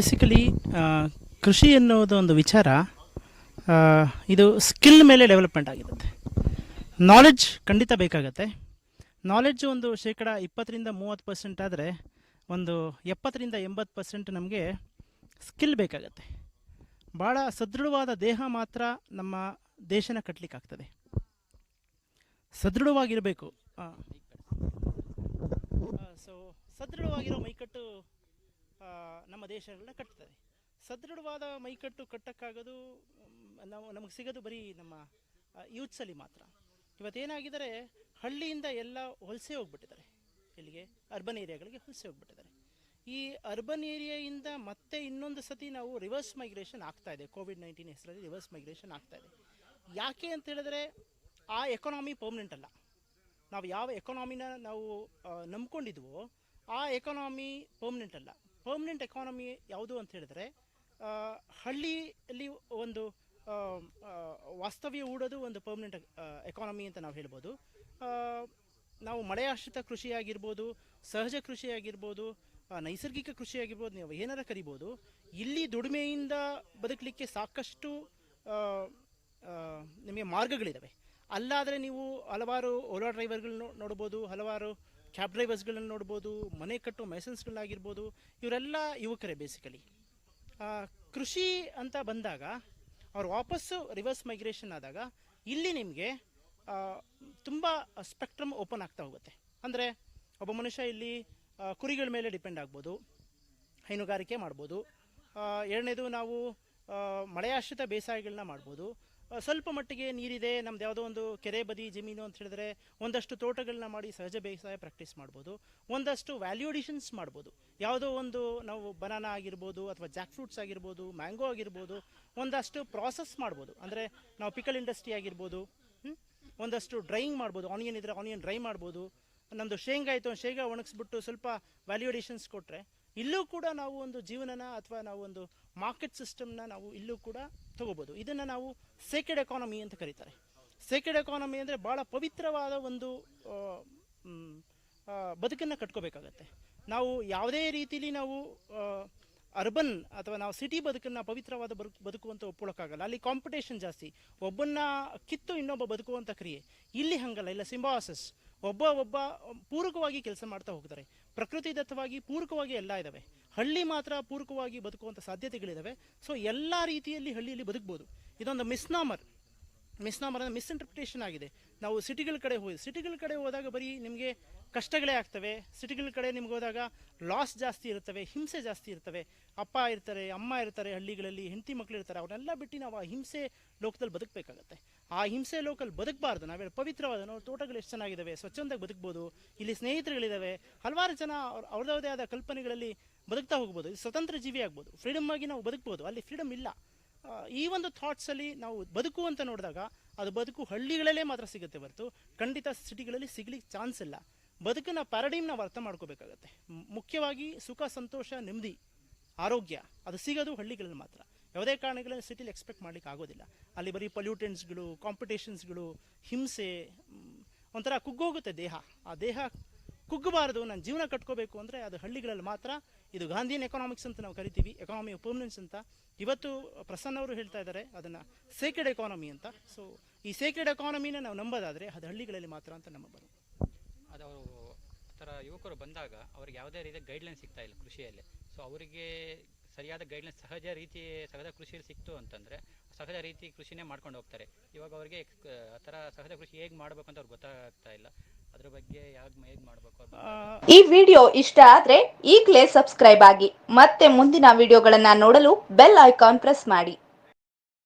Basically ಕೃಷಿ ಎನ್ನುವುದು ಒಂದು ವಿಚಾರ ಇದು ಸ್ಕಿಲ್ ಮೇಲೆ ಡೆವಲಪ್ಮೆಂಟ್ ಆಗಿರುತ್ತೆ. ನಾಲೆಡ್ಜ್ ಖಂಡಿತ ಬೇಕಾಗತ್ತೆ. ನಾಲೆಡ್ಜ್ ಒಂದು ಶೇಕಡ ಇಪ್ಪತ್ತರಿಂದ ಮೂವತ್ತು ಪರ್ಸೆಂಟ್ ಆದರೆ, ಒಂದು ಎಪ್ಪತ್ತರಿಂದ ಎಂಬತ್ತು ಪರ್ಸೆಂಟ್ ನಮಗೆ ಸ್ಕಿಲ್ ಬೇಕಾಗತ್ತೆ. ಭಾಳ ಸದೃಢವಾದ ದೇಹ ಮಾತ್ರ ನಮ್ಮ ದೇಶನ ಕಟ್ಟಲಿಕ್ಕಾಗ್ತದೆ ಸದೃಢವಾಗಿರಬೇಕು. ಸೊ ಸದೃಢವಾಗಿರೋ ಮೈಕಟ್ಟು ನಮ್ಮ ದೇಶಗಳನ್ನ ಕಟ್ತದೆ. ಸದೃಢವಾದ ಮೈಕಟ್ಟು ಕಟ್ಟಕ್ಕಾಗೋದು, ನಾವು, ನಮಗೆ ಸಿಗೋದು ಬರೀ ನಮ್ಮ ಯೂತ್ಸಲ್ಲಿ ಮಾತ್ರ. ಇವತ್ತೇನಾಗಿದ್ದಾರೆ, ಹಳ್ಳಿಯಿಂದ ಎಲ್ಲ ಹೊಲಸೆ ಹೋಗ್ಬಿಟ್ಟಿದ್ದಾರೆ. ಇಲ್ಲಿಗೆ ಅರ್ಬನ್ ಏರಿಯಾಗಳಿಗೆ ಹೊಲಸೆ ಹೋಗ್ಬಿಟ್ಟಿದ್ದಾರೆ. ಈ ಅರ್ಬನ್ ಏರಿಯಾಯಿಂದ ಮತ್ತೆ ಇನ್ನೊಂದು ಸತಿ ನಾವು ರಿವರ್ಸ್ ಮೈಗ್ರೇಷನ್ ಆಗ್ತಾ ಇದೆ. ಕೋವಿಡ್ ನೈನ್ಟೀನ್ ಹೆಸರಲ್ಲಿ ರಿವರ್ಸ್ ಮೈಗ್ರೇಷನ್ ಆಗ್ತಾ ಇದೆ. ಯಾಕೆ ಅಂತ ಹೇಳಿದ್ರೆ, ಆ ಎಕಾನಮಿ ಪರ್ಮನೆಂಟ್ ಅಲ್ಲ. ನಾವು ಯಾವ ಎಕಾನಮಿನ ನಾವು ನಂಬ್ಕೊಂಡಿದ್ವೋ, ಆ ಎಕಾನಮಿ ಪರ್ಮನೆಂಟ್ ಅಲ್ಲ. ಪರ್ಮನೆಂಟ್ ಎಕಾನಮಿ ಯಾವುದು ಅಂತ ಹೇಳಿದ್ರೆ ಹಳ್ಳಿಯಲ್ಲಿ ಒಂದು ವಾಸ್ತವ್ಯ ಹೂಡೋದು ಒಂದು ಪರ್ಮನೆಂಟ್ ಎಕಾನಮಿ ಅಂತ ನಾವು ಹೇಳ್ಬೋದು. ನಾವು ಮಳೆಯಾಶ್ರಿತ ಕೃಷಿಯಾಗಿರ್ಬೋದು, ಸಹಜ ಕೃಷಿಯಾಗಿರ್ಬೋದು ನೈಸರ್ಗಿಕ ಕೃಷಿಯಾಗಿರ್ಬೋದು, ನೀವು ಏನಾರ ಕರಿಬೋದು, ಇಲ್ಲಿ ದುಡಿಮೆಯಿಂದ ಬದುಕಲಿಕ್ಕೆ ಸಾಕಷ್ಟು ನಿಮಗೆ ಮಾರ್ಗಗಳಿದ್ದಾವೆ ಅಲ್ಲಾದರೆ ನೀವು ಹಲವಾರು ಓಲಾ ಡ್ರೈವರ್ಗಳನ್ನ ನೋಡ್ಬೋದು, ಹಲವಾರು ಕ್ಯಾಬ್ ಡ್ರೈವರ್ಸ್ಗಳನ್ನ ನೋಡ್ಬೋದು, ಮನೆ ಕಟ್ಟೋ ಮೈಸನ್ಸ್ಗಳಾಗಿರ್ಬೋದು ಇವರೆಲ್ಲ ಯುವಕರೇ ಬೇಸಿಕಲಿ ಕೃಷಿ ಅಂತ ಬಂದಾಗ, ಅವ್ರು ವಾಪಸ್ಸು ರಿವರ್ಸ್ ಮೈಗ್ರೇಷನ್ ಆದಾಗ, ಇಲ್ಲಿ ನಿಮಗೆ ತುಂಬ ಸ್ಪೆಕ್ಟ್ರಮ್ ಓಪನ್ ಆಗ್ತಾ ಹೋಗುತ್ತೆ. ಅಂದರೆ, ಒಬ್ಬ ಮನುಷ್ಯ ಇಲ್ಲಿ ಕುರಿಗಳ ಮೇಲೆ ಡಿಪೆಂಡ್ ಆಗ್ಬೋದು, ಹೈನುಗಾರಿಕೆ ಮಾಡ್ಬೋದು ಎರಡನೇದು ನಾವು ಮಳೆಯಾಶ್ರಿತ ಬೇಸಾಯಗಳನ್ನ ಮಾಡ್ಬೋದು ಸ್ವಲ್ಪ ಮಟ್ಟಿಗೆ ನೀರಿದೆ. ನಮ್ದು ಯಾವುದೋ ಒಂದು ಕೆರೆ ಬದಿ ಜಮೀನು ಅಂತ ಹೇಳಿದ್ರೆ ಒಂದಷ್ಟು ತೋಟಗಳನ್ನ ಮಾಡಿ ಸಹಜ ಬೇಸಾಯ ಪ್ರಾಕ್ಟೀಸ್ ಮಾಡ್ಬೋದು. ಒಂದಷ್ಟು ವ್ಯಾಲ್ಯೂ ಅಡಿಷನ್ಸ್ ಮಾಡ್ಬೋದು. ಯಾವುದೋ ಒಂದು ನಾವು ಬನಾನಾ ಆಗಿರ್ಬೋದು ಅಥವಾ ಜಾಕ್ ಫ್ರೂಟ್ಸ್ ಆಗಿರ್ಬೋದು ಮ್ಯಾಂಗೋ ಆಗಿರ್ಬೋದು, ಒಂದಷ್ಟು ಪ್ರಾಸೆಸ್ ಮಾಡ್ಬೋದು. ಅಂದರೆ ನಾವು ಪಿಕಲ್ ಇಂಡಸ್ಟ್ರಿ ಆಗಿರ್ಬೋದು ಒಂದಷ್ಟು ಡ್ರೈಯಿಂಗ್ ಮಾಡ್ಬೋದು. ಆನಿಯನ್ ಇದ್ರೆ ಆನಿಯನ್ ಡ್ರೈ ಮಾಡ್ಬೋದು. ನಮ್ಮದು ಶೇಂಗಾ ಆಯಿತು, ಶೇಂಗಾ ಒಣಗಿಸ್ಬಿಟ್ಟು ಸ್ವಲ್ಪ ವ್ಯಾಲ್ಯೂಡಿಷನ್ಸ್ ಕೊಟ್ಟರೆ ಇಲ್ಲೂ ಕೂಡ ನಾವು ಒಂದು ಜೀವನನ ಅಥವಾ ನಾವು ಒಂದು ಮಾರ್ಕೆಟ್ ಸಿಸ್ಟಮ್ನ ನಾವು ಇಲ್ಲೂ ಕೂಡ ತಗೋಬೋದು. ಇದನ್ನು ನಾವು ಸೇಕೆಡ್ ಎಕಾನಮಿ ಅಂತ ಕರೀತಾರೆ. ಸೇಕೆಡ್ ಎಕಾನಮಿ ಅಂದರೆ ಭಾಳ ಪವಿತ್ರವಾದ ಒಂದು ಬದುಕನ್ನು ಕಟ್ಕೋಬೇಕಾಗತ್ತೆ. ನಾವು ಯಾವುದೇ ರೀತಿಲಿ ನಾವು ಅರ್ಬನ್ ಅಥವಾ ನಾವು ಸಿಟಿ ಬದುಕನ್ನು ಪವಿತ್ರವಾದ ಬದುಕು ಬದುಕು ಅಂತ ಒಪ್ಕೊಳ್ಳೋಕ್ಕಾಗಲ್ಲ ಅಲ್ಲಿ ಕಾಂಪಿಟೇಷನ್ ಜಾಸ್ತಿ. ಒಬ್ಬನ್ನ ಕಿತ್ತು ಇನ್ನೊಬ್ಬ ಬದುಕುವಂಥ ಕ್ರಿಯೆ. ಇಲ್ಲಿ ಹಂಗಲ್ಲ. ಇಲ್ಲ ಸಿಂಬಾಸಿಸ್ ಒಬ್ಬ ಒಬ್ಬ ಪೂರಕವಾಗಿ ಕೆಲಸ ಮಾಡ್ತಾ ಹೋಗ್ತಾರೆ. ಪ್ರಕೃತಿ ದತ್ತವಾಗಿ ಪೂರಕವಾಗಿ ಎಲ್ಲ ಇದ್ದಾವೆ ಹಳ್ಳಿ ಮಾತ್ರ ಪೂರಕವಾಗಿ ಬದುಕುವಂಥ ಸಾಧ್ಯತೆಗಳಿದ್ದಾವೆ ಸೊ ಎಲ್ಲ ರೀತಿಯಲ್ಲಿ ಹಳ್ಳಿಯಲ್ಲಿ ಬದುಕ್ಬೋದು. ಇದೊಂದು ಮಿಸ್ನಾಮರ್. ಮಿಸ್ನಾಮರ್ ಅಂದರೆ ಮಿಸ್ಇಂಟರ್ಪ್ರಿಟೇಷನ್ ಆಗಿದೆ. ನಾವು ಸಿಟಿಗಳ ಕಡೆ ಹೋಗಿ, ಸಿಟಿಗಳ ಕಡೆ ಹೋದಾಗ ಬರೀ ನಿಮಗೆ ಕಷ್ಟಗಳೇ ಆಗ್ತವೆ. ಸಿಟಿಗಳ ಕಡೆ ನಿಮ್ಗೆ ಹೋದಾಗ ಲಾಸ್ ಜಾಸ್ತಿ ಇರ್ತವೆ ಹಿಂಸೆ ಜಾಸ್ತಿ ಇರ್ತವೆ. ಅಪ್ಪ ಇರ್ತಾರೆ, ಅಮ್ಮ ಇರ್ತಾರೆ, ಹಳ್ಳಿಗಳಲ್ಲಿ ಹೆಂಡತಿ ಮಕ್ಕಳು ಇರ್ತಾರೆ. ಅವನ್ನೆಲ್ಲ ಬಿಟ್ಟು ನಾವು ಆ ಹಿಂಸೆ ಲೋಕದಲ್ಲಿ ಬದುಕಬೇಕಾಗತ್ತೆ. ಆ ಹಿಂಸೆ ಲೋಕಲ್ಲಿ ಬದುಕಬಾರ್ದು. ನಾವೇ ಪವಿತ್ರವಾದ ನಾವು ತೋಟಗಳು ಎಷ್ಟು ಚೆನ್ನಾಗಿದ್ದಾವೆ ಸ್ವಚ್ಛಂದಾಗಿ ಬದುಕ್ಬೋದು, ಇಲ್ಲಿ ಸ್ನೇಹಿತರುಗಳಿದ್ದಾವೆ ಹಲವಾರು ಜನ ಅವ್ರ ಅವ್ರದ್ದೇ ಆದ ಕಲ್ಪನೆಗಳಲ್ಲಿ ಬದುಕ್ತಾ ಹೋಗ್ಬೋದು. ಸ್ವತಂತ್ರ ಜೀವಿ ಆಗ್ಬೋದು. ಫ್ರೀಡಮ್ ಆಗಿ ನಾವು ಬದುಕ್ಬೋದು. ಅಲ್ಲಿ ಫ್ರೀಡಮ್ ಇಲ್ಲ. ಈ ಒಂದು ಥಾಟ್ಸಲ್ಲಿ ನಾವು ಬದುಕು ಅಂತ ನೋಡಿದಾಗ ಅದು ಬದುಕು ಹಳ್ಳಿಗಳಲ್ಲೇ ಮಾತ್ರ ಸಿಗುತ್ತೆ ಹೊರತು, ಖಂಡಿತ ಸಿಟಿಗಳಲ್ಲಿ ಸಿಗ್ಲಿಕ್ಕೆ ಚಾನ್ಸ್ ಇಲ್ಲ. ಬದುಕಿನ ಪ್ಯಾರಡೈಮ್ ನಾವು ಅರ್ಥ ಮಾಡ್ಕೋಬೇಕಾಗತ್ತೆ. ಮುಖ್ಯವಾಗಿ ಸುಖ, ಸಂತೋಷ, ನೆಮ್ಮದಿ, ಆರೋಗ್ಯ, ಅದು ಸಿಗೋದು ಹಳ್ಳಿಗಳಲ್ಲಿ ಮಾತ್ರ. ಯಾವುದೇ ಕಾರಣಗಳಲ್ಲಿ ಸಿಟಿಲಿ ಎಕ್ಸ್ಪೆಕ್ಟ್ ಮಾಡ್ಲಿಕ್ಕೆ ಆಗೋದಿಲ್ಲ. ಅಲ್ಲಿ ಬರೀ ಪೊಲ್ಯೂಟೆಂಟ್ಸ್ಗಳು ಕಾಂಪಿಟೇಷನ್ಸ್ಗಳು ಹಿಂಸೆ ಒಂಥರ ಕುಗ್ಗೋಗುತ್ತೆ ದೇಹ. ಆ ದೇಹ ಕುಗ್ಗಬಾರದು, ನಾನು ಜೀವನ ಕಟ್ಕೋಬೇಕು ಅಂದರೆ ಅದು ಹಳ್ಳಿಗಳಲ್ಲಿ ಮಾತ್ರ. ಇದು ಗಾಂಧಿಯನ್ ಎಕನಾಮಿಕ್ಸ್ ಅಂತ ನಾವು ಕರಿತೀವಿ ಎಕಾನಮಿ ಪರ್ಮನೆನ್ಸ್ ಅಂತ. ಇವತ್ತು ಪ್ರಸನ್ನ ಅವರು ಹೇಳ್ತಾ ಇದ್ದಾರೆ, ಅದನ್ನು ಸೇಕೆಡ್ ಎಕಾನಮಿ ಅಂತ. ಸೊ ಈ ಸೇಕೆಡ್ ಎಕಾನಮಿನ ನಾವು ನಂಬೋದಾದರೆ ಅದು ಹಳ್ಳಿಗಳಲ್ಲಿ ಮಾತ್ರ ಅಂತ ನಂಬಬಹುದು ಅದು ಅವರು ಥರ ಯುವಕರು ಬಂದಾಗ, ಅವ್ರಿಗೆ ಯಾವುದೇ ರೀತಿಯ ಗೈಡ್ಲೈನ್ ಸಿಗ್ತಾ ಇಲ್ಲ ಕೃಷಿಯಲ್ಲಿ. ಸೊ ಅವರಿಗೆ ಸರಿಯಾದ ಗೈಡ್ಲೈನ್ ಸಹಜ ರೀತಿ, ಸಹಜ ಕೃಷಿಯಲ್ಲಿ ಸಿಕ್ತು ಅಂತಂದರೆ ಸಹಜ ರೀತಿ ಕೃಷಿನೇ ಮಾಡ್ಕೊಂಡು ಹೋಗ್ತಾರೆ. ಇವಾಗ ಅವರಿಗೆ ಆ ಥರ ಸಹಜ ಕೃಷಿ ಹೇಗೆ ಮಾಡಬೇಕು ಅಂತ ಅವ್ರಿಗೆ ಗೊತ್ತಾಗ್ತಾ ಇಲ್ಲ. ಅದ್ರ ಬಗ್ಗೆ ಯಾವ್ದು ಹೇಗೆ ಮಾಡಬೇಕು ಈ ವಿಡಿಯೋ ಇಷ್ಟ ಆದರೆ ಈಗಲೇ ಸಬ್ಸ್ಕ್ರೈಬ್ ಆಗಿ. ಮತ್ತೆ ಮುಂದಿನ ವಿಡಿಯೋಗಳನ್ನು ನೋಡಲು ಬೆಲ್ ಐಕಾನ್ ಪ್ರೆಸ್ ಮಾಡಿ.